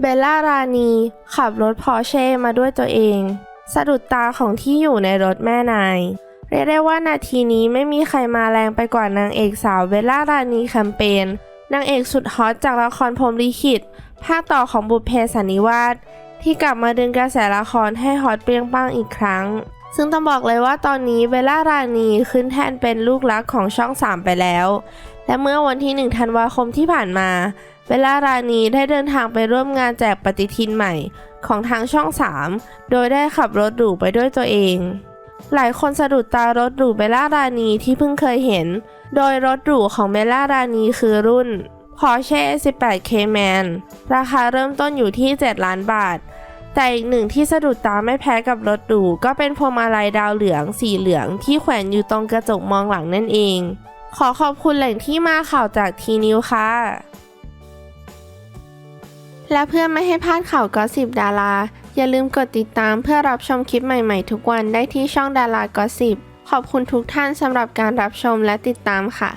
เบลล่ารานีขับรถพอเช่มาด้วยตัวเอง สะดุดตาของที่อยู่ในรถแม่นาย เรียกได้ว่านาทีนี้ไม่มีใครมาแรงไปกว่านางเอกสาวเบลล่ารานีแคมเปญนางเอกสุดฮอตจากละครพรมลิขิต ภาคต่อของบุพเพสันนิวาสที่กลับมาดึงกระแสละครให้ฮอตเปรี้ยงป้างอีกครั้ง ซึ่งต้องบอกเลยว่าตอนนี้เบลล่ารานีขึ้นแทนเป็นลูกรักของช่อง 3 ไปแล้ว และเมื่อวันที่ 1 ธันวาคมที่ผ่านมา เบลล่ารานีได้เดินทางไปร่วมงานแจกปฏิทินใหม่ของทางช่อง 3 โดยได้ขับรถหรูไปด้วยตัวเอง หลายคนสะดุดตารถหรูเบลล่ารานีที่เพิ่งเคยเห็น โดยรถหรูของเบลล่ารานีคือรุ่น Porsche 18 Cayman ราคาเริ่มต้นอยู่ที่ 7 ล้านบาท แต่อีกหนึ่งที่สะดุดตาไม่แพ้กับรถหรูก็เป็นพวงมาลัยดาวเหลืองสีเหลืองที่แขวนอยู่ตรงกระจกมองหลังนั่นเอง ขอขอบคุณแหล่งที่มาข่าวจากทีนิวค่ะและเพื่อไม่ให้พลาดข่าวก็สิบดารา อย่าลืมกดติดตามเพื่อรับชมคลิปใหม่ๆ ทุกวันได้ที่ช่องดารากอสิบขอบคุณทุกท่านสำหรับการรับชมและติดตามค่ะ